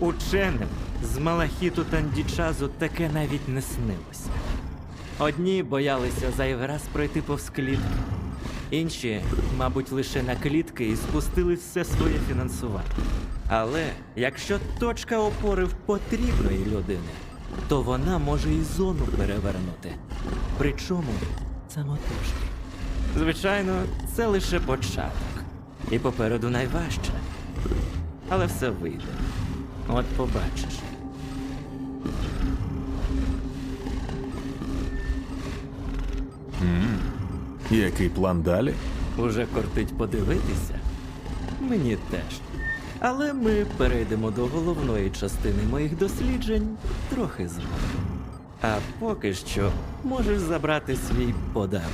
Ученим з Малахіту Тандічазу таке навіть не снилося. Одні боялися зайвий раз пройти повз клітки, інші, мабуть, лише на клітки і спустили все своє фінансування. Але якщо точка опори в потрібної людини, то вона може і зону перевернути. Причому самотужки. Звичайно, це лише початок. І попереду найважче. Але все вийде. От побачиш. Який план далі? Уже кортить подивитися? Мені теж. Але ми перейдемо до головної частини моїх досліджень трохи згодом. А поки що можеш забрати свій подарунок.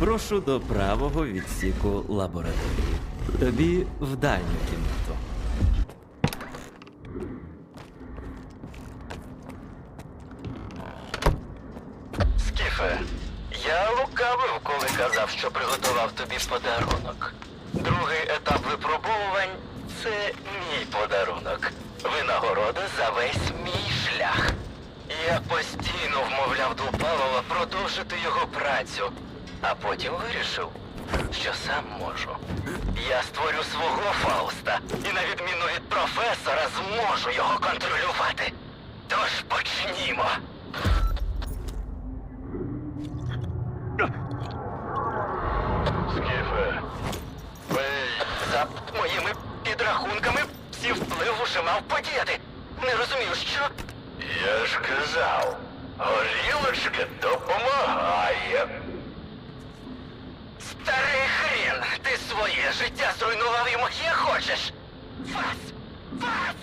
Прошу до правого відсіку лабораторії. Тобі в дальню Скіфе, я лукавив, коли казав, що приготував тобі подарунок. Другий етап випробовувань це мій подарунок. Винагорода за весь мій шлях. Я постійно вмовляв Двопалова продовжити його працю, а потім вирішив, що сам можу. Я створю свого Фауста і, на відміну від професора, зможу його контролювати. Скіфе, ви за моїми підрахунками всі вплив уже мав подіяти. Не розумію, що. Я ж казав, горілочка допомагає. Старий хрін, ти своє життя зруйнував і моє хочеш. Вас! Вас!